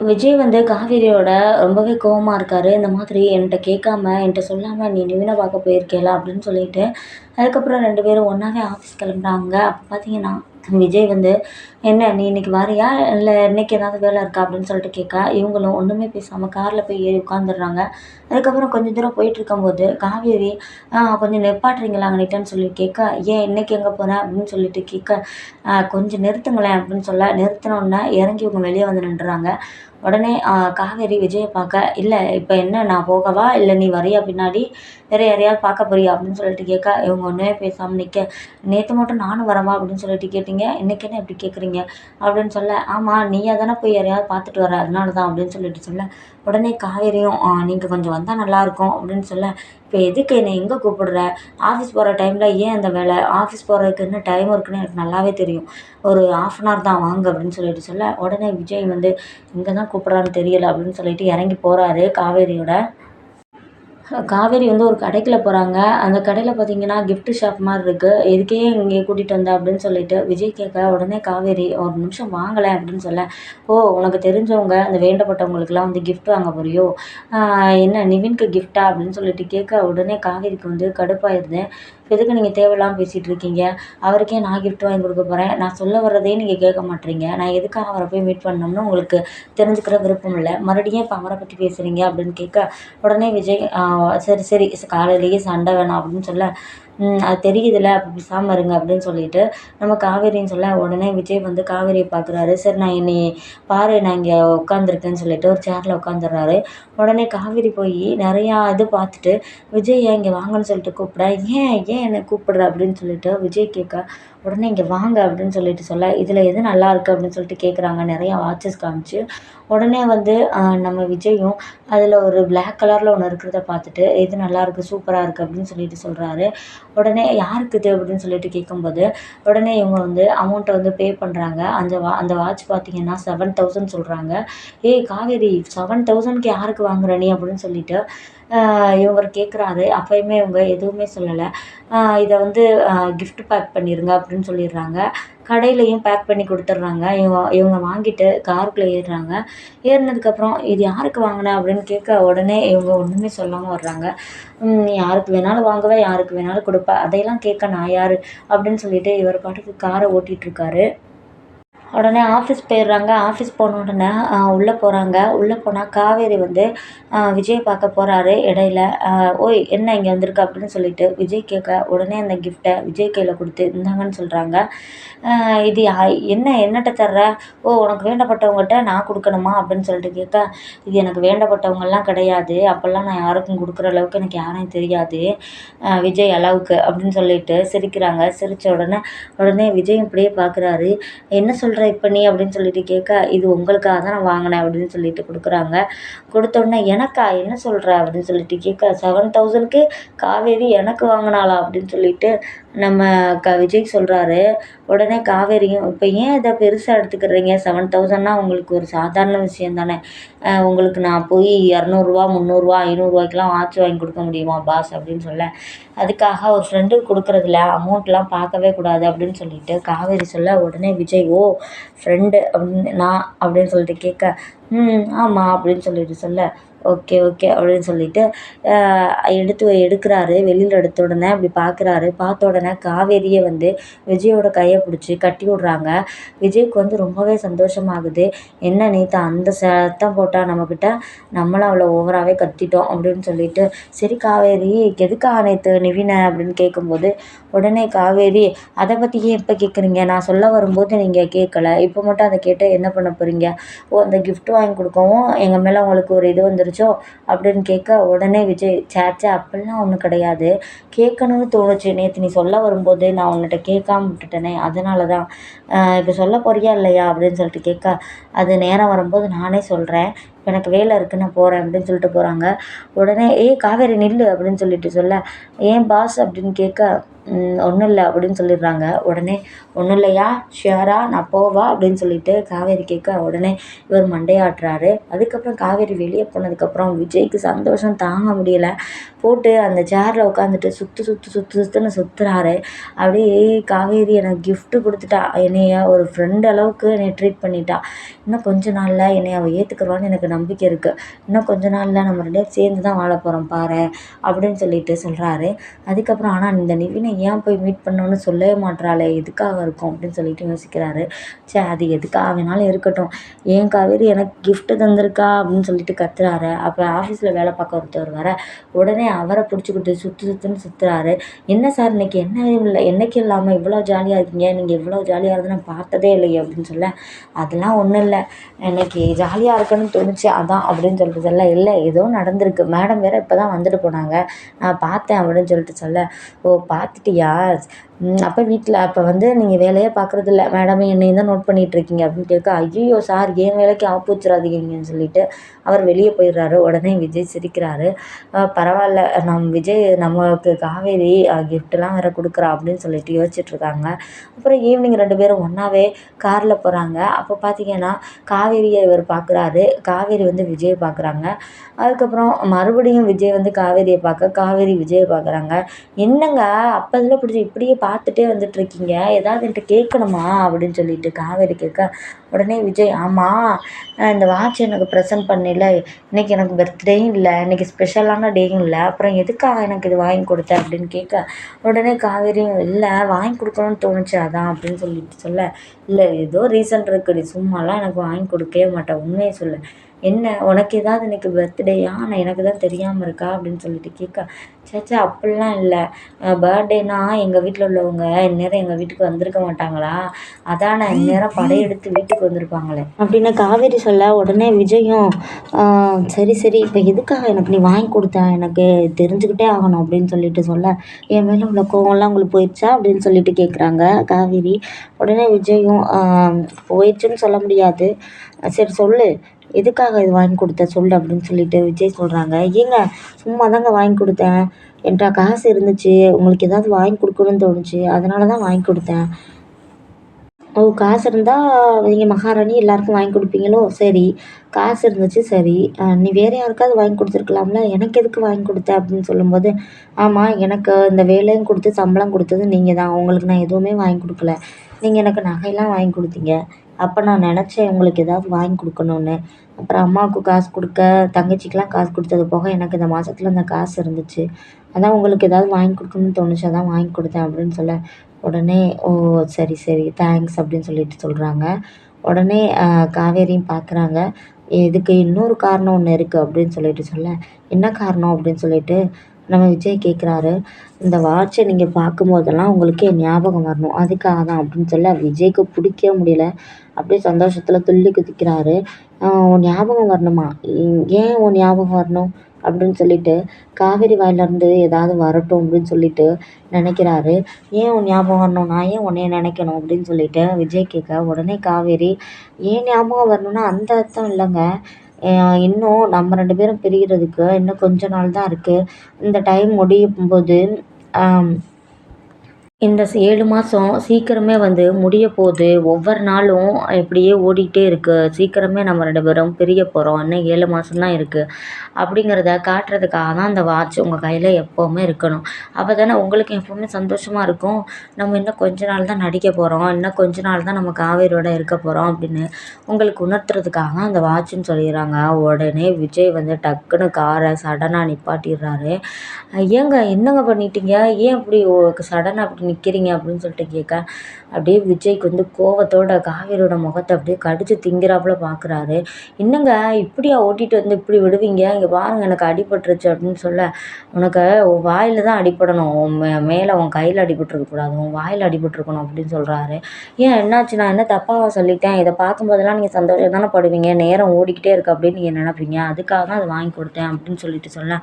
விஜய் வந்து காவேரியோட ரொம்பவே கோவமாக இருக்கார். இந்த மாதிரி என்கிட்ட கேட்காம, என்கிட்ட சொல்லாமல் நீ நிவினை பார்க்க போயிருக்கேல அப்படின்னு சொல்லிட்டு, அதுக்கப்புறம் ரெண்டு பேரும் ஒன்றாவே ஆஃபீஸ் கிளம்புறாங்க. அப்போ பார்த்தீங்கன்னா, விஜய் வந்து "என்ன நீ இன்னைக்கு வரியா? இல்லை இன்னைக்கு ஏதாவது வேலை இருக்கா?" அப்படின்னு சொல்லிட்டு கேட்க, இவங்களும் ஒன்றுமே பேசாமல் காரில் போய் ஏறி உட்காந்துடுறாங்க. அதுக்கப்புறம் கொஞ்சம் தூரம் போயிட்டுருக்கும்போது, காவேரி கொஞ்சம் நிப்பாட்டுறீங்களா அங்கிட்டுன்னு" சொல்லி கேட்க, "ஏன் இன்னைக்கு எங்கே போகிறேன் அப்படின்னு சொல்லிட்டு கேட்க, கொஞ்சம் நிறுத்துங்களேன்" அப்படின்னு சொல்ல, நிறுத்தினோடனே இறங்கி இவங்க வெளியே வந்து நின்றுறாங்க. உடனே காவேரி விஜயை பார்க்க, இல்லை இப்போ என்ன நான் போகவா? இல்லை நீ வரியா பின்னாடி? வேறு யாரையாவது பார்க்க போறியா?" அப்படின்னு சொல்லிட்டு கேட்க, இவங்க ஒன்றே பேசாம நிற்க நேற்று மட்டும் நானும் வரவா?" அப்படின்னு சொல்லிட்டு கேட்டீங்க. இன்னைக்கு என்ன இப்படி கேட்குறீங்க? அப்படின்னு சொல்ல, ஆமாம் நீயா தானே போய் யாரையாவது பார்த்துட்டு வர. அதனால தான்" அப்படின்னு சொல்லிட்டு சொல்ல, உடனே காவேரியும் நீங்கள் கொஞ்சம் வந்தால் நல்லாயிருக்கும்" அப்படின்னு சொல்ல, இப்போ எதுக்கு என்னை எங்கே கூப்பிடுற? ஆஃபீஸ் போகிற டைமில் ஏன் அந்த வேலை? ஆஃபீஸ் போகிறதுக்கு என்ன டைம் இருக்குன்னு எனக்கு நல்லாவே தெரியும். ஒரு 1/2 அன் ஹவர் தான் வாங்க" அப்படின்னு சொல்லிட்டு சொல்ல, உடனே விஜய் வந்து இங்கே தான் கூப்பிடுறான்னு தெரியல" அப்படின்னு சொல்லிட்டு இறங்கி போகிறாரு காவேரியோட. காவேரி வந்து ஒரு கடைக்குள்ள போகிறாங்க அந்த கடையில் பார்த்தீங்கன்னா, கிஃப்ட் ஷாப் மாதிரி இருக்குது எதுக்கே இங்கே கூட்டிகிட்டு வந்த?" அப்படின்னு சொல்லிட்டு விஜய் கேட்க, உடனே காவேரி "ஒரு நிமிஷம் வாங்கலை அப்படின்னு சொல்ல, "ஓ உனக்கு தெரிஞ்சவங்க, அந்த வேண்டப்பட்டவங்களுக்குலாம் வந்து கிஃப்ட் வாங்க போறியோ? என்ன நிவின்க்கு கிஃப்ட்டா?" அப்படின்னு சொல்லிட்டு கேட்க, உடனே காவேரிக்கு வந்து கடுப்பாயிருது. "எதுக்கு நீங்கள் தேவையில்லாமல் பேசிகிட்டு இருக்கீங்க? அவருக்கே நான் கிஃப்ட் வாங்கி கொடுக்க போகிறேன் நான் சொல்ல வர்றதையே நீங்கள் கேட்க மாட்டேறீங்க நான் எதுக்காக அவரை போய் மீட் பண்ணணும்னு உங்களுக்கு தெரிஞ்சுக்கிற விருப்பம் இல்லை. மறுபடியும் இப்போ அவரை பற்றி பேசுகிறீங்க அப்படின்னு கேட்க, உடனே விஜய் சரி சரி காலையிலேயே சண்டை வேணாம்" அப்படின்னு சொல்ல, அது தெரியுதுல்ல அப்ப பேசாம இருங்க" அப்படின்னு சொல்லிட்டு நம்ம காவேரின்னு சொல்ல, உடனே விஜய் வந்து காவேரியை பார்க்குறாரு. "சரி நான் என்னை பாரு நான் இங்கே உட்காந்துருக்கேன்னு" சொல்லிட்டு ஒரு சேரில் உட்காந்துடுறாரு. உடனே காவேரி போய் நிறையா இது பார்த்துட்டு, விஜய் இங்கே வாங்கன்னு சொல்லிட்டு கூப்பிட, "ஏன் ஏன் என்னை கூப்பிடுற?" அப்படின்னு சொல்லிட்டு விஜய் கேட்க, உடனே இங்கே வாங்க" அப்படின்னு சொல்லிட்டு சொல்ல, இதில் எது நல்லாயிருக்கு?" அப்படின்னு சொல்லிட்டு கேட்குறாங்க நிறையா வாட்சஸ் காமிச்சு. உடனே வந்து நம்ம விஜயும் அதில் ஒரு பிளாக் கலரில் ஒன்று இருக்கிறத பார்த்துட்டு, எது நல்லாயிருக்கு, சூப்பராக இருக்குது அப்படின்னு சொல்லிட்டு சொல்கிறாரு உடனே "யாருக்கு இது?" அப்படின்னு சொல்லிட்டு கேட்கும்போது, உடனே இவங்க வந்து அமௌண்ட்டை வந்து பே பண்ணுறாங்க அந்த வா அந்த வாட்ச் பார்த்தீங்கன்னா செவன் தௌசண்ட் சொல்கிறாங்க "ஏய் காவேரி 7000க்கு யாருக்கு வாங்குற நீ?" அப்படின்னு சொல்லிட்டு இவர் கேட்குறாரு. அப்பயுமே இவங்க எதுவுமே சொல்லலை இதை வந்து கிஃப்ட் பேக் பண்ணிடுங்க அப்படின்னு சொல்லிடுறாங்க. கடையிலையும் பேக் பண்ணி கொடுத்துட்றாங்க இவங்க இவங்க வாங்கிட்டு காருக்குள்ளே ஏறுறாங்க. ஏறினதுக்கப்புறம் "இது யாருக்கு வாங்கினேன் அப்படின்னு கேட்க, உடனே இவங்க ஒன்றுமே சொல்லாமல் வர்றாங்க. யாருக்கு வேணாலும் வாங்குவேன் யாருக்கு வேணாலும் கொடுப்பேன் அதையெல்லாம் கேட்க நான் யார் அப்படின்னு சொல்லிட்டு இவர் பாட்டுக்கு காரை ஓட்டிகிட்ருக்காரு உடனே ஆஃபீஸ் போயிடுறாங்க. ஆஃபீஸ் போன உடனே உள்ளே போகிறாங்க உள்ளே போனால் காவேரி வந்து விஜய் பார்க்க போகிறாரு இடையில. "ஓய் என்ன இங்கே வந்திருக்க?" அப்படின்னு சொல்லிட்டு விஜய் கேட்க, உடனே அந்த கிஃப்ட்டை விஜய் கையில் கொடுத்து "இந்தாங்கன்னு" சொல்கிறாங்க இது என்ன என்னட்ட தர்ற? ஓ உனக்கு வேண்டப்பட்டவங்கட்ட நான் கொடுக்கணுமா அப்படின்னு சொல்லிட்டு கேட்க, "இது எனக்கு வேண்டப்பட்டவங்கள்லாம் கிடையாது. அப்போல்லாம் நான் யாருக்கும் கொடுக்குற அளவுக்கு எனக்கு யாரையும் தெரியாது. விஜய் அளவுக்கு" அப்படின்னு சொல்லிட்டு சிரிக்கிறாங்க. சிரித்த உடனே உடனே விஜய் இப்படியே பார்க்குறாரு. "என்ன சொல்கிற ட்ரை நீ?" அப்படின்னு சொல்லிட்டு கேட்க, "இது உங்களுக்காக தான் நான் வாங்கினேன் அப்படின்னு சொல்லிட்டு கொடுக்குறாங்க கொடுத்தோடனே "எனக்கா? என்ன சொல்கிற அப்படின்னு சொல்லிட்டு கேட்க, "7000க்கு காவேரி எனக்கு வாங்கினாளா அப்படின்னு சொல்லிட்டு நம்ம க விஜய் சொல்கிறாரு உடனே காவேரியும், இப்போ ஏன் இதை பெருசாக எடுத்துக்கிறீங்க? 7000ன்னா உங்களுக்கு ஒரு சாதாரண விஷயம் தானே. உங்களுக்கு நான் போய் ரூ. 200 ரூ. 300 ரூ. 500க்கெல்லாம் வாட்ச் வாங்கி கொடுக்க முடியுமா பாஸ்?" அப்படின்னு சொல்ல, "அதுக்காக ஒரு ஃப்ரெண்டுக்கு கொடுக்குறதுல அமௌண்ட்லாம் பார்க்கவே கூடாது" அப்படின்னு சொல்லிட்டு காவேரி சொல்ல, உடனே விஜய், "ஓ ஃப்ரெண்டு அப்படின்னு நான்" அப்படின்னு சொல்லிட்டு கேட்க, "ம் ஆமாம் அப்படின்னு சொல்லிட்டு சொல்ல, "ஓகே ஓகே" அப்படின்னு சொல்லிட்டு எடுத்து எடுக்கிறாரு வெளியில் எடுத்த உடனே அப்படி பார்க்குறாரு. பார்த்த உடனே காவேரியை வந்து விஜயோட கையை பிடிச்சி கட்டி விடுறாங்க. விஜய்க்கு வந்து ரொம்பவே சந்தோஷமாகுது. "என்ன நேற்று அந்த சத்தம் போட்டால் நம்மக்கிட்ட நம்மளும் அவ்வளோ ஓவராகவே கத்திட்டோம்" அப்படின்னு சொல்லிட்டு, "சரி காவேரி எதுக்காக நேத்து நிவின?" அப்படின்னு கேட்கும்போது, உடனே காவேரி, அதை பத்தி ஏன் கேட்குறீங்க? நான் சொல்ல வரும்போது நீங்கள் கேட்கல. இப்போ மட்டும் அதை கேட்டு என்ன பண்ண போகிறீங்க ஓ அந்த கிஃப்ட் வாங்கி கொடுக்கவும் எங்கள் மேலே உங்களுக்கு ஒரு இது வந்துருச்சு அப்படின்னு கேட்க, உடனே விஜய், "ச்சே அப்படிலாம் ஒன்றும் கிடையாது. கேட்கணும்னு தோணுச்சு. நேற்று நீ சொல்ல வரும்போது நான் உன்கிட்ட கேட்காம விட்டுட்டேனே, அதனால தான். இப்போ சொல்ல போறியா இல்லையா?" அப்படின்னு சொல்லிட்டு கேட்க, "அது நேரம் வரும்போது நானே சொல்கிறேன் எனக்கு வேலை இருக்குது நான் போகிறேன் அப்படின்னு சொல்லிட்டு போகிறாங்க உடனே ஏய் காவேரி நில்லு அப்படின்னு சொல்லிட்டு சொல்ல ஏன் பாஸ்? அப்படின்னு கேட்க ஒன்றும் இல்லை அப்படின்னு சொல்லிடுறாங்க. உடனே ஒன்றும் இல்லையா? ஷியரா நான் போவா? அப்படின்னு சொல்லிட்டு காவேரி கேட்க உடனே இவர் மண்டையாட்டுறாரு. அதுக்கப்புறம் காவேரி வெளியே போனதுக்கப்புறம் விஜய்க்கு சந்தோஷம் தாங்க முடியல. போட்டு அந்த சேரில் உட்காந்துட்டு சுற்று சுற்று சுற்று சுற்றுன்னு சுற்றுறாரு அப்படியே காவேரி எனக்கு கிஃப்ட்டு கொடுத்துட்டா. என்னைய ஒரு ஃப்ரெண்ட் அளவுக்கு என்னை ட்ரீட் பண்ணிட்டா. இன்னும் கொஞ்ச நாளில் என்னை அவள் ஏற்றுக்குருவான்னு எனக்கு நம்பிக்கை இருக்குது இன்னும் கொஞ்ச நாளில் நம்ம ரெண்டு பேரும் சேர்ந்து தான் வாழ போகிறோம் பாரு அப்படின்னு சொல்லிட்டு சொல்கிறாரு அதுக்கப்புறம் ஆனால் இந்த நிவினை ஏன் போய் மீட் பண்ணோன்னு சொல்லவே மாட்றாளே எதுக்காக இருக்கும்? அப்படின்னு சொல்லிட்டு யோசிக்கிறாரு. சே அது எதுக்காக வேணாலும் இருக்கட்டும். ஏன் காவேரி எனக்கு கிஃப்ட்டு தந்திருக்கா? அப்படின்னு சொல்லிட்டு கத்துறாரு. அப்போ ஆஃபீஸில் வேலை பார்க்க ஒருத்தர் வர உடனே அவரை பிடிச்சிக்கிட்டு சுற்று சுற்றுன்னு சுற்றுறாரு என்ன சார் இன்னைக்கு என்ன இல்லை என்னைக்கு இல்லாமல் இவ்வளோ ஜாலியாக இருக்கீங்க நீங்கள் இவ்வளோ ஜாலியாக இருந்து நான் பார்த்ததே இல்லையே அப்படின்னு சொல்ல அதெல்லாம் ஒன்றும் இல்லை. இன்னைக்கு ஜாலியாக இருக்கணும்னு தோணுச்சு. அதான் அப்படின்னு சொல்லிட்டு சொல்ல இல்லை ஏதோ நடந்திருக்கு. மேடம் வேறு இப்போ தான் வந்துட்டு போனாங்க. நான் பார்த்தேன் அப்படின்னு சொல்லிட்டு சொல்ல ஓ பார்த்துட்டியா? அப்போ வீட்டில் அப்போ வந்து நீங்கள் வேலையே பார்க்குறதில்ல மேடம் என்னை தான் நோட் பண்ணிகிட்ருக்கீங்க அப்படின்னு கேட்க ஐயோ சார் என் வேலைக்கு ஆப்பு வச்சிடாதீங்கன்னு சொல்லிட்டு அவர் வெளியே போயிடுறாரு. உடனே விஜய் சிரிக்கிறாரு. பரவாயில்ல. நம் விஜய் நம்மளுக்கு காவேரி கிஃப்ட்லாம் வேறு கொடுக்குறா அப்படின்னு சொல்லிட்டு யோசிச்சுட்ருக்காங்க அப்புறம் ஈவினிங் ரெண்டு பேரும் ஒன்றாவே காரில் போகிறாங்க அப்போ பார்த்தீங்கன்னா காவேரியை இவர் பார்க்குறாரு காவேரி வந்து விஜயை பார்க்குறாங்க அதுக்கப்புறம் மறுபடியும் விஜய் வந்து காவேரியை பார்க்க காவேரி விஜயை பார்க்குறாங்க என்னங்க அப்போதில் பிடிச்சி இப்படியே பார்த்துட்டே வந்துட்டுருக்கீங்க. ஏதாவது என்கிட்ட கேட்கணுமா? அப்படின்னு சொல்லிட்டு காவேரி கேட்க உடனே விஜய் ஆமாம் இந்த வாட்ச் எனக்கு ப்ரெசென்ட் பண்ணல. இன்றைக்கி எனக்கு பர்த்டேயும் இல்லை. இன்றைக்கி ஸ்பெஷலான டேயும் இல்லை. அப்புறம் எதுக்காக எனக்கு இது வாங்கி கொடுத்த? அப்படின்னு கேட்க உடனே காவேரியும் இல்லை வாங்கி கொடுக்கணும்னு தோணுச்சு அதான் அப்படின்னு சொல்லிட்டு சொல்ல இல்லை ஏதோ ரீசன் இருக்குடி சும்மாலாம் எனக்கு வாங்கி கொடுக்கவே மாட்டேன் உண்மையை சொல்ல. என்ன உனக்கு ஏதாவது இன்னைக்கு பர்த்டேயா நான் எனக்கு தான் தெரியாமல் இருக்கா? அப்படின்னு சொல்லிட்டு கேட்க. சேச்சா அப்படிலாம் இல்லை. பர்த்டேனா எங்கள் வீட்டில் உள்ளவங்க இந்நேரம் எங்கள் வீட்டுக்கு வந்திருக்க மாட்டாங்களா? அதான் நான் இந்நேரம் படையெடுத்து வீட்டுக்கு வந்திருப்பாங்களே. அப்படின்னு காவேரி சொல்ல உடனே விஜயும் சரி சரி இப்போ எதுக்காக எனக்கு நீ வாங்கி கொடுத்த? எனக்கு தெரிஞ்சுக்கிட்டே ஆகணும் அப்படின்னு சொல்லிட்டு சொல்ல. என் மேலே உள்ள கோவம்லாம் உங்களுக்கு போயிடுச்சா? அப்படின்னு சொல்லிட்டு கேட்குறாங்க காவேரி. உடனே விஜயும் போயிடுச்சுன்னு சொல்ல முடியாது. சரி சொல்லு. எதுக்காக இது வாங்கி கொடுத்த? சொல்லு அப்படின்னு சொல்லிட்டு விஜய் சொல்கிறாங்க ஏங்க சும்மா தாங்க வாங்கி கொடுத்தேன். என்கிட்ட காசு இருந்துச்சு. உங்களுக்கு ஏதாவது வாங்கி கொடுக்கணும்னு தோணுச்சு. அதனால தான் வாங்கி கொடுத்தேன். ஓ காசு இருந்தால் நீங்கள் மகாராணி எல்லாருக்கும் வாங்கி கொடுப்பீங்களோ? சரி. காசு இருந்துச்சு சரி. நீ வேறு யாருக்காவது வாங்கி கொடுத்துருக்கலாம்ல? எனக்கு எதுக்கு வாங்கி கொடுத்த? அப்படின்னு சொல்லும்போது ஆமாம் எனக்கு இந்த வேலையும் கொடுத்து சம்பளம் கொடுத்தது நீங்கள் தான் உங்களுக்கு நான் எதுவுமே வாங்கி கொடுக்கல. நீங்கள் எனக்கு நகையெல்லாம் வாங்கி கொடுத்தீங்க. அப்போ நான் நினச்சேன் உங்களுக்கு ஏதாவது வாங்கி கொடுக்கணுன்னு அப்புறம் அம்மாவுக்கு காசு கொடுக்க தங்கச்சிக்கெலாம் காசு கொடுத்தது போக எனக்கு இந்த மாதத்துல இந்த காசு இருந்துச்சு. அதான் உங்களுக்கு ஏதாவது வாங்கி கொடுக்கணும்னு தோணுச்சு அதான் வாங்கி கொடுத்தேன் அப்படின்னு சொல்ல உடனே ஓ சரி சரி தேங்க்ஸ் அப்படின்னு சொல்லிட்டு சொல்கிறாங்க உடனே காவேரியும் பார்க்குறாங்க இதுக்கு இன்னொரு காரணம் ஒன்று இருக்குது அப்படின்னு சொல்லிட்டு சொல்ல என்ன காரணம்? அப்படின்னு சொல்லிட்டு நம்ம விஜய் கேட்குறாரு இந்த வாட்சை நீங்கள் பார்க்கும்போதெல்லாம் உங்களுக்கே ஞாபகம் வரணும். அதுக்காக தான் அப்படின்னு சொல்லி விஜய்க்கு பிடிக்கவே முடியல. அப்படியே சந்தோஷத்தில் துள்ளி குதிக்கிறாரு. உன் ஞாபகம் வரணுமா? ஏன் உன் ஞாபகம் வரணும்? அப்படின்னு சொல்லிட்டு காவேரி வாயிலேருந்து ஏதாவது வரட்டும் அப்படின்னு சொல்லிட்டு நினைக்கிறாரு. ஏன் உன் ஞாபகம் வரணும்? நான் ஏன் உன்னைய நினைக்கணும் அப்படின்னு சொல்லிட்டு விஜய் கேட்க உடனே காவேரி ஏன் ஞாபகம் வரணும்னா அந்த அர்த்தம் இல்லைங்க. இன்னும் நம்ம ரெண்டு பேரும் பிரிகிறதுக்கு இன்னும் கொஞ்ச நாள் தான் இருக்குது இந்த டைம் முடியும் போது இந்த ஏழு மாதம் சீக்கிரமே வந்து முடிய போகுது ஒவ்வொரு நாளும் இப்படியே ஓடிக்கிட்டே இருக்குது சீக்கிரமே நம்ம ரெண்டு பேரும் பிரிய போகிறோம் இன்னும் ஏழு மாதம்தான் இருக்குது அப்படிங்கிறத காட்டுறதுக்காக தான் அந்த வாட்ச் உங்கள் கையில் எப்போவுமே இருக்கணும். அப்போ தானே உங்களுக்கு எப்போவுமே சந்தோஷமாக இருக்கும். நம்ம இன்னும் கொஞ்ச நாள் தான் நடிக்க போகிறோம் இன்னும் கொஞ்ச நாள் தான் நம்ம காவேரியோட இருக்க போகிறோம் அப்படின்னு உங்களுக்கு உணர்த்துறதுக்காக அந்த வாட்சுன்னு சொல்லிடுறாங்க. உடனே விஜய் வந்து டக்குன்னு காரை சடனாக நிப்பாட்டிடுறாரு. ஏங்க என்னங்க பண்ணிட்டீங்க? ஏன் இப்படி சடனாக அப்படி நிற்கிறீங்க அப்படின்னு சொல்லிட்டு கேட்க அப்படியே விஜய்க்கு வந்து கோவத்தோட காவேரியோட முகத்தை அப்படியே கடிச்சு திங்கிறாப்புல பார்க்குறாரு என்னங்க இப்படியா ஓட்டிகிட்டு வந்து இப்படி விடுவீங்க? இங்கே பாருங்கள் எனக்கு அடிபட்டுருச்சு அப்படின்னு சொல்ல உனக்கு உன் வாயில் தான் அடிபடணும். உன் மே மேலே உன் கையில் அடிபட்டுருக்கக்கூடாது உன் வாயில் அடிபட்டுருக்கணும் அப்படின்னு சொல்கிறாரு ஏன் என்னாச்சு? நான் என்ன தப்பாக சொல்லிட்டேன்? இதை பார்க்கும்போதெல்லாம் நீங்கள் சந்தோஷம் தானே படுவீங்க? நேரம் ஓடிக்கிட்டே இருக்குது அப்படின்னு நீங்கள் நினைப்பீங்க. அதுக்காக தான் அதை வாங்கி கொடுத்தேன் அப்படின்னு சொல்லிட்டு சொல்ல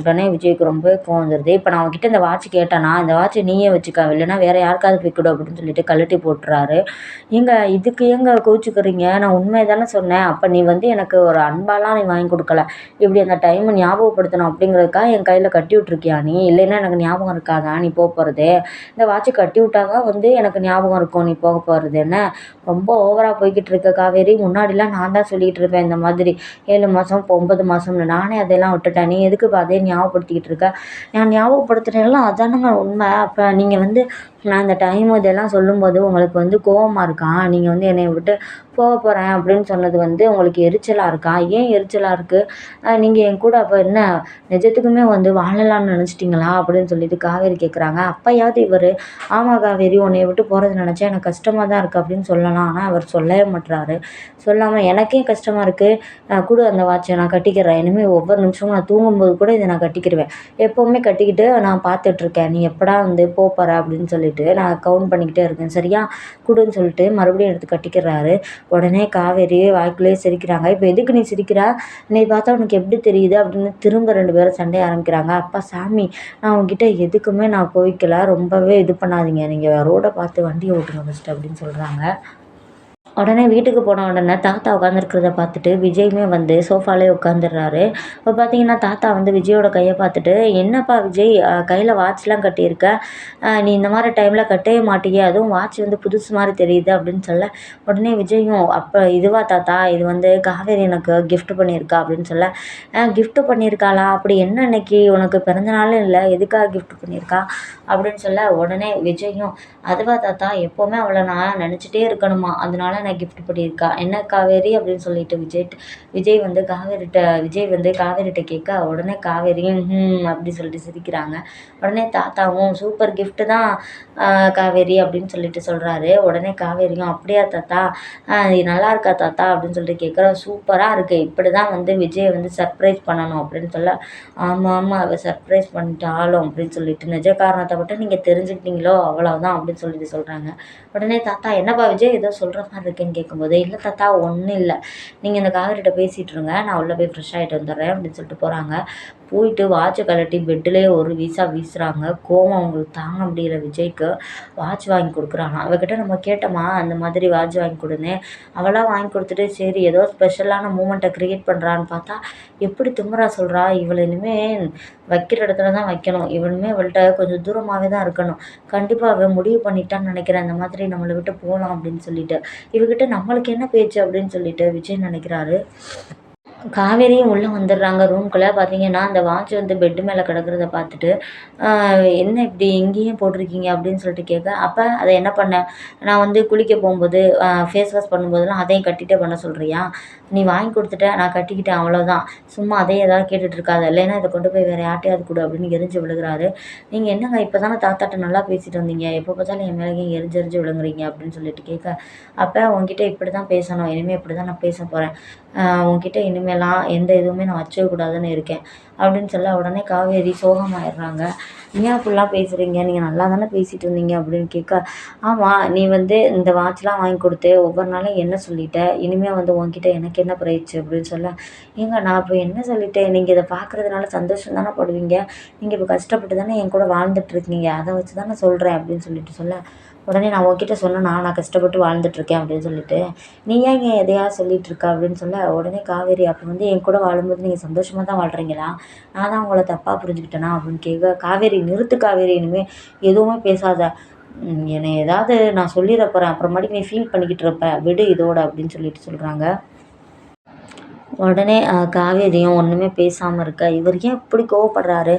உடனே விஜய்க்கு ரொம்ப கோவம் வந்துடுது இப்போ நான் அவன்கிட்ட இந்த வாட்ச் கேட்டேனா? இந்த வாட்ச் நீயே வச்சுக்க. இல்லைன்னா வேறு யாருக்காவது போய் கொடு அப்படின்னு சொல்லிட்டு கழட்டி போட்டுறாரு. ஏங்க இதுக்கு ஏங்க கோச்சுக்கிறீங்க? நான் உண்மையை தானே சொன்னேன். அப்போ நீ வந்து எனக்கு ஒரு அன்பாலாம் நீ வாங்கி கொடுக்கல. இப்படி அந்த டைமை ஞாபகப்படுத்தணும் அப்படிங்கிறதுக்காக என் கையில் கட்டி விட்ருக்கியா நீ? இல்லைன்னா எனக்கு ஞாபகம் இருக்காதா? நீ போக போகிறது இந்த வாட்சை கட்டி விட்டாங்க வந்து எனக்கு ஞாபகம் இருக்கும். நீ போக போகிறது என்ன? ரொம்ப ஓவராக போய்கிட்டு இருக்க காவேரி. முன்னாடிலாம் நான் தான் சொல்லிகிட்டு இருப்பேன் இந்த மாதிரி. ஏழு மாதம் இப்போ ஒன்பது மாதம்னு நானே அதெல்லாம் விட்டுட்டேன். நீ எதுக்கு இப்போ அதே ஞாபகப்படுத்திக்கிட்டு இருக்க? நான் ஞாபகப்படுத்துகிறேன்லாம் அதானுங்க உண்மை. அப்போ நீங்கள் வந்து நான் அந்த டைம் இதெல்லாம் சொல்லும்போது உங்களுக்கு வந்து கோவமாக இருக்கா? நீங்கள் வந்து என்னை விட்டு போக போகிறேன் அப்படின்னு சொன்னது வந்து உங்களுக்கு எரிச்சலாக இருக்கா? ஏன் எரிச்சலாக இருக்குது நீங்கள் என் கூட அப்போ என்ன நிஜத்துக்குமே வந்து வாழலாம்னு நினச்சிட்டிங்களா? அப்படின்னு சொல்லிட்டு காவேரி கேட்குறாங்க அப்போயாவது இவர் ஆமாம் காவேரி உன்னை விட்டு போகிறது நினச்சா எனக்கு கஷ்டமாக தான் இருக்குது அப்படின்னு சொல்லலாம். ஆனால் அவர் சொல்லவே மாட்டுறாரு சொல்லாமல் எனக்கே கஷ்டமாக இருக்குது கொடு அந்த வாட்சை நான் கட்டிக்கிறேன். இனிமேல் ஒவ்வொரு நிமிஷமும் நான் தூங்கும்போது கூட இதை நான் கட்டிக்கிடுவேன் எப்போவுமே கட்டிக்கிட்டு நான் பார்த்துட்ருக்கேன் நீ எப்படா வந்து போகிற அப்படின்னு சொல்லி சொல்லிட்டு நான் கவுண்ட் பண்ணிக்கிட்டே இருக்கேன். சரியா? கொடுன்னு சொல்லிட்டு மறுபடியும் எடுத்து கட்டிக்கிறாரு. உடனே காவேரி வாய்க்குள்ளேயே சிரிக்கிறாங்க. இப்போ எதுக்கு நீ சிரிக்கிறா? நீ பார்த்தா உனக்கு எப்படி தெரியுது? அப்படின்னு திரும்ப ரெண்டு பேரும் சண்டை ஆரம்பிக்கிறாங்க. அப்பா சாமி நான் உங்ககிட்ட எதுக்குமே நான் போய்க்கல ரொம்பவே இது பண்ணாதீங்க. நீங்கள் ரோடை பார்த்து வண்டியை ஓட்டுங்க ஃபஸ்ட்டு அப்படின்னு சொல்கிறாங்க உடனே வீட்டுக்கு போன உடனே தாத்தா உட்காந்துருக்கிறத பார்த்துட்டு விஜயுமே வந்து சோஃபாலே உட்காந்துடுறாரு இப்போ பார்த்தீங்கன்னா தாத்தா வந்து விஜயோட கையை பார்த்துட்டு என்னப்பா விஜய் கையில் வாட்ச்லாம் கட்டியிருக்க? நீ இந்த மாதிரி டைமில் கட்டவே மாட்டியே. அதுவும் வாட்ச் வந்து புதுசு மாதிரி தெரியுது அப்படின்னு சொல்ல உடனே விஜயும் அப்போ இதுவா தாத்தா? இது வந்து காவேரி எனக்கு கிஃப்ட் பண்ணியிருக்கா? அப்படின்னு சொல்ல கிஃப்ட் பண்ணியிருக்காளா? அப்படி என்ன இன்னைக்கு உனக்கு பிறந்த நாளும் இல்லை. எதுக்காக கிஃப்ட் பண்ணியிருக்கா? அப்படின்னு சொல்ல உடனே விஜயும் அதுவா தாத்தா? எப்போவுமே அவளை நான் நினச்சிட்டே இருக்கணுமா? அதனால நான் கிஃப்ட் பண்ணியிருக்கா? என்ன காவேரி அப்படின்னு சொல்லிட்டு விஜய் விஜய் வந்து காவேரிட்ட விஜய் வந்து காவேரிட்ட கேட்க உடனே காவேரியும் ம் அப்படி சொல்லிட்டு சிரிக்கிறாங்க. உடனே தாத்தாவும் சூப்பர் கிஃப்ட்டு தான் காவேரி அப்படின்னு சொல்லிட்டு சொல்கிறாரு உடனே காவேரியும் அப்படியா தாத்தா இது நல்லா இருக்கா தாத்தா? அப்படின்னு சொல்லிட்டு கேட்குற சூப்பராக இருக்குது இப்படி தான் வந்து விஜயை வந்து சர்ப்ரைஸ் பண்ணணும் அப்படின்னு சொல்ல ஆமாம் ஆமாம் அவள் சர்ப்ரைஸ் பண்ணிட்டாலும் அப்படின்னு சொல்லிட்டு நிஜ காரணத்தை மட்டும் நீங்கள் தெரிஞ்சுக்கிட்டீங்களோ அவ்வளோதான் அப்படின்னு சொல்லிட்டு சொல்கிறாங்க உடனே தாத்தா என்னப்பா விஜய் ஏதோ சொல்கிற மாதிரி இருக்குன்னு கேட்கும்போது இல்லை தாத்தா ஒன்றும் இல்லை. நீங்கள் இந்த காவேரிட்ட பேசிகிட்டு இருங்க. நான் உள்ளே போய் ஃப்ரெஷ் ஆகிட்டு வந்துடுறேன் அப்படின்னு சொல்லிட்டு போகிறாங்க போயிட்டு வாட்சை கழட்டி பெட்டிலே ஒரு வீசா வீசுகிறாங்க கோவம் அவங்களுக்கு தாங்க முடியல விஜய்க்கு. வாட்ச் வாங்கி கொடுக்குறாங்க. அவகிட்ட நம்ம கேட்டோமா அந்த மாதிரி வாட்ச் வாங்கி கொடுன்னு. அவளாக வாங்கி கொடுத்துட்டு சரி ஏதோ ஸ்பெஷலான மூமெண்ட்டை க்ரியேட் பண்ணுறான்னு பார்த்தா எப்படி திமுறா சொல்கிறா இவளை இனிமேல் வைக்கிற இடத்துல தான் வைக்கணும். இவனுமே இவள்கிட்ட கொஞ்சம் தூரமாகவே தான் இருக்கணும். கண்டிப்பாக அவள் முடிவு பண்ணிட்டான்னு நினைக்கிறேன். அந்த மாதிரி நம்மளை விட்டு போகலாம் அப்படின்னு சொல்லிட்டு. இவகிட்ட நம்மளுக்கு என்ன பேச்சு அப்படின்னு சொல்லிட்டு விஜய் நினைக்கிறாரு. காவேரியும் உள்ளே வந்துடுறாங்க ரூம்குள்ளே பார்த்தீங்கன்னா அந்த வாட்ச் வந்து பெட்டு மேலே கிடக்கிறத பார்த்துட்டு என்ன இப்படி இங்கேயும் போட்டிருக்கீங்க? அப்படின்னு சொல்லிட்டு கேட்க அப்போ அதை என்ன பண்ணேன் நான் வந்து குளிக்க போகும்போது ஃபேஸ் வாஷ் பண்ணும்போதெல்லாம் அதையும் கட்டிகிட்டே பண்ண சொல்கிறியா நீ வாங்கி கொடுத்துட்ட நான் கட்டிக்கிட்டேன் அவ்வளோதான் சும்மா அதே ஏதாவது கேட்டுட்டு இருக்காது. இல்லைன்னா இதை கொண்டு போய் வேறு யார்ட்டையாவது கொடு அப்படின்னு எரிஞ்சு விழுகிறாரு. நீங்கள் என்னங்க இப்போ தானே தாத்தாட்ட நல்லா பேசிட்டு வந்தீங்க? எப்போ பார்த்தாலும் என் மேலேயும் எரிஞ்சு எரிஞ்சு விழுங்குறீங்க அப்படின்னு சொல்லிட்டு கேட்க அப்போ உங்ககிட்ட இப்படி தான் பேசணும். இனிமேல் இப்படி தான் நான் பேச போகிறேன் உங்ககிட்ட இனிமேலாம் எந்த இதுவுமே நான் வச்சுக்கக்கூடாதுன்னு இருக்கேன். அப்படின்னு சொல்ல உடனே காவேரி சோகமாயிடுறாங்க. ஏன் அப்படிலாம் பேசுகிறீங்க நீங்கள் நல்லா தானே பேசிகிட்டு இருந்தீங்க அப்படின்னு கேட்க ஆமாம் நீ வந்து இந்த வாட்ச்லாம் வாங்கி கொடுத்து ஒவ்வொரு நாளும் என்ன சொல்லிட்ட? இனிமேல் வந்து உங்ககிட்ட எனக்கு என்ன போயிடுச்சு அப்படின்னு சொல்ல ஏங்க நான் இப்போ என்ன சொல்லிட்டேன்? நீங்கள் இதை பார்க்குறதுனால சந்தோஷம் தானே படுவீங்க? நீங்கள் இப்போ கஷ்டப்பட்டு தானே என் கூட வாழ்ந்துட்டுருக்கீங்க அதை வச்சு தானே சொல்கிறேன் அப்படின்னு சொல்லிட்டு சொல்ல உடனே நான் உங்ககிட்ட சொன்னேனா நான் கஷ்டப்பட்டு வாழ்ந்துட்டுருக்கேன் அப்படின்னு சொல்லிட்டு. நீ ஏன் இங்கே சொல்லிட்டு சொல்லிகிட்ருக்க அப்படின்னு சொல்ல உடனே காவேரி அப்போ வந்து என் கூட வாழும்போது நீங்கள் சந்தோஷமாக தான் வாழ்கிறீங்களா நான் தான் உங்களை தப்பாக புரிஞ்சுக்கிட்டேனா அப்படின்னு கேட்க காவேரி நிறுத்து காவேரி இனிமேல் எதுவுமே பேசாத. என்னை ஏதாவது நான் சொல்லிட போகிறேன் அப்புறமாட்டிக்கு நீ ஃபீல் பண்ணிக்கிட்டு இருப்ப. விடு இதோட அப்படின்னு சொல்லிட்டு சொல்கிறாங்க உடனே காவேரியும் ஒன்றுமே பேசாமல் இருக்க. இவர் ஏன் இப்படி கோவப்படுறாரு?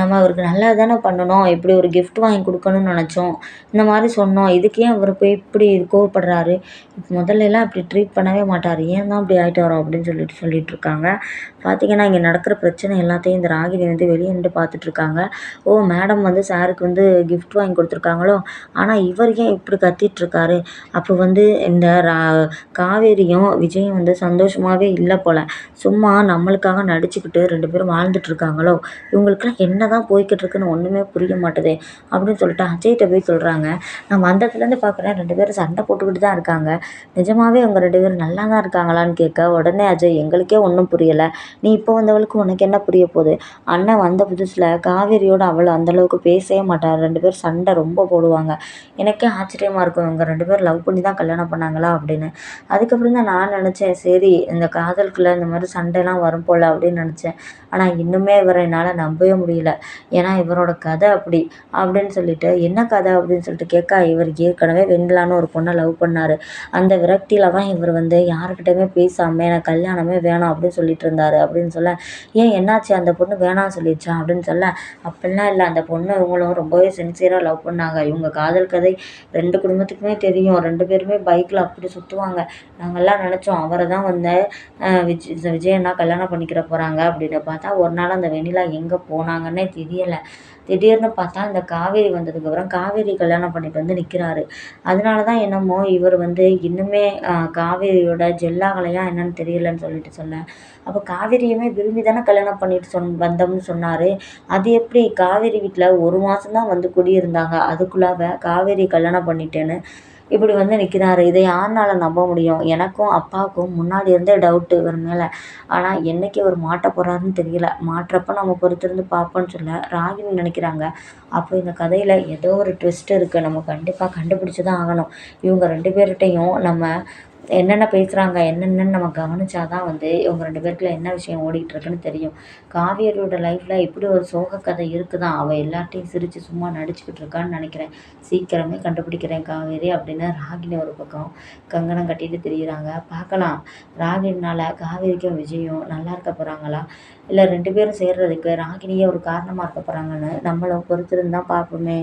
நம்ம அவருக்கு நல்லா தானே பண்ணணும். இப்படி ஒரு கிஃப்ட் வாங்கி கொடுக்கணும்னு நினச்சோம். இந்த மாதிரி சொன்னோம். இதுக்கு ஏன் இவர் போய் இப்படி கோவப்படுறாரு? முதல்லலாம் இப்படி ட்ரீட் பண்ணவே மாட்டார். ஏன் தான் இப்படி ஆகிட்டு வரோம் அப்படின்னு சொல்லிட்டு சொல்லிகிட்ருக்காங்க பார்த்தீங்கன்னா இங்கே நடக்கிற பிரச்சனை எல்லாத்தையும் இந்த ராகினி வந்து வெளியே நின்று பார்த்துட்ருக்காங்க ஓ மேடம் வந்து சாருக்கு வந்து கிஃப்ட் வாங்கி கொடுத்துருக்காங்களோ? ஆனால் இவர் ஏன் இப்படி கத்திகிட்ருக்காரு அப்போ வந்து இந்த ரா காவேரியும் விஜயும் வந்து சந்தோஷமாகவே இல்லை போல். போல். சும்மா நம்மளுக்காக நடிச்சுக்கிட்டு ரெண்டு பேரும் வாழ்ந்துட்டுருக்காங்களோ இவங்களுக்குலாம் என்ன தான் போய்கிட்டு இருக்குன்னு ஒன்றுமே புரிய மாட்டுதே அப்படின்னு சொல்லிட்டு அஜய்கிட்ட போய் சொல்கிறாங்க நான் வந்ததுலேருந்து பார்க்குறேன் ரெண்டு பேரும் சண்டை போட்டுக்கிட்டு தான் இருக்காங்க. நிஜமாவே அவங்க ரெண்டு பேரும் நல்லா தான் இருக்காங்களான்னு கேட்க உடனே அஜய் எங்களுக்கே ஒன்றும் புரியலை. நீ இப்போ வந்தவளுக்கு உனக்கு என்ன புரிய போகுது? அண்ணன் வந்த புதுசில் காவேரியோட அவள் அந்தளவுக்கு பேசவே மாட்டார். ரெண்டு பேரும் சண்டை ரொம்ப போடுவாங்க. எனக்கே ஆச்சரியமாக இருக்கும் இவங்க ரெண்டு பேரும் லவ் பண்ணி தான் கல்யாணம் பண்ணாங்களா அப்படின்னு. அதுக்கப்புறம் தான் நான் நினச்சேன் சரி இந்த காதல் காதலுக்குள்ள இந்த மாதிரி சண்டைலாம் வரும் போல் அப்படின்னு நினச்சேன். ஆனால் இன்னுமே இவரை என்னால் நம்பவே முடியல. ஏன்னா இவரோட கதை அப்படி அப்படின்னு சொல்லிட்டு என்ன கதை அப்படின்னு சொல்லிட்டு கேட்க இவர் ஏற்கனவே வெண்ணிலான்னு ஒரு பொண்ணை லவ் பண்ணார். அந்த விரக்தியில் தான் இவர் வந்து யாருக்கிட்டையுமே பேசாமல் எனக்கு கல்யாணமே வேணாம் அப்படின்னு சொல்லிட்டு இருந்தார் அப்படின்னு சொல்ல ஏன் என்னாச்சு? அந்த பொண்ணு வேணாம்னு சொல்லிடுச்சா? அப்படின்னு சொல்ல அப்படிலாம் இல்லை. அந்த பொண்ணு இவங்களும் ரொம்பவே சின்சியராக லவ் பண்ணாங்க. இவங்க காதல் கதை ரெண்டு குடும்பத்துக்குமே தெரியும். ரெண்டு பேருமே பைக்கில் அப்படி சுற்றுவாங்க நாங்கள்லாம் நினச்சோம். அவரை தான் வந்து விஜய் விஜயண்ணா கல்யாணம் பண்ணிக்கிற போகிறாங்க அப்படின்னு பார்த்தா ஒரு நாள் அந்த வெண்ணிலா எங்கே போனாங்கன்னே தெரியலை. திடீர்னு பார்த்தா இந்த காவேரி வந்ததுக்கப்புறம் காவேரி கல்யாணம் பண்ணிட்டு வந்து நிற்கிறாரு அதனால தான் என்னமோ இவர் வந்து இன்னுமே காவேரியோட ஜெல்லாகலையா என்னன்னு தெரியலன்னு சொல்லிட்டு சொன்னேன் அப்போ காவேரியுமே விரும்பி தானே கல்யாணம் பண்ணிட்டு சொன் வந்தோம்னு சொன்னார். அது எப்படி காவேரி வீட்டில் ஒரு மாதம் தான் வந்து குடியிருந்தாங்க. அதுக்குள்ளாக காவேரி கல்யாணம் பண்ணிட்டேன்னு இப்படி வந்து நிற்கிறாரு இதை யாருனால நம்ப முடியும்? எனக்கும் அப்பாவுக்கும் முன்னாடி இருந்தே டவுட்டு இவர் மேலே. ஆனால் என்றைக்கு இவர் மாட்ட போகிறாருன்னு தெரியல. மாட்டுறப்ப நம்ம பொறுத்திருந்து பார்ப்போன்னு சொல்ல ராகினி நினைக்கிறாங்க. அப்போ இந்த கதையில் ஏதோ ஒரு ட்விஸ்ட் இருக்குது நம்ம கண்டிப்பாக கண்டுபிடிச்சி தான் ஆகணும். இவங்க ரெண்டு பேர்கிட்டையும் நம்ம என்னென்ன பேசுகிறாங்க என்னென்னன்னு நம்ம கவனிச்சா தான் வந்து இவங்க ரெண்டு பேருக்குள்ள என்ன விஷயம் ஓடிக்கிட்டுருக்குன்னு தெரியும். காவேரியோட லைஃப்பில் இப்படி ஒரு சோக கதை இருக்குதான் அவள் எல்லார்ட்டையும் சிரித்து சும்மா நடிச்சுக்கிட்டு இருக்கான்னு நினைக்கிறேன். சீக்கிரமே கண்டுபிடிக்கிறேன் காவேரி அப்படின்னு ராகினி ஒரு பக்கம் கங்கணம் கட்டிட்டு தெரியுறாங்க. பார்க்கலாம். ராகினால் காவேரிக்கும் விஜயும் நல்லா இருக்க போகிறாங்களா இல்லை ரெண்டு பேரும் சேர்றதுக்கு ராகினியே ஒரு காரணமாக இருக்க போகிறாங்கன்னு நம்மளை பொறுத்திருந்தான் பார்ப்போமே.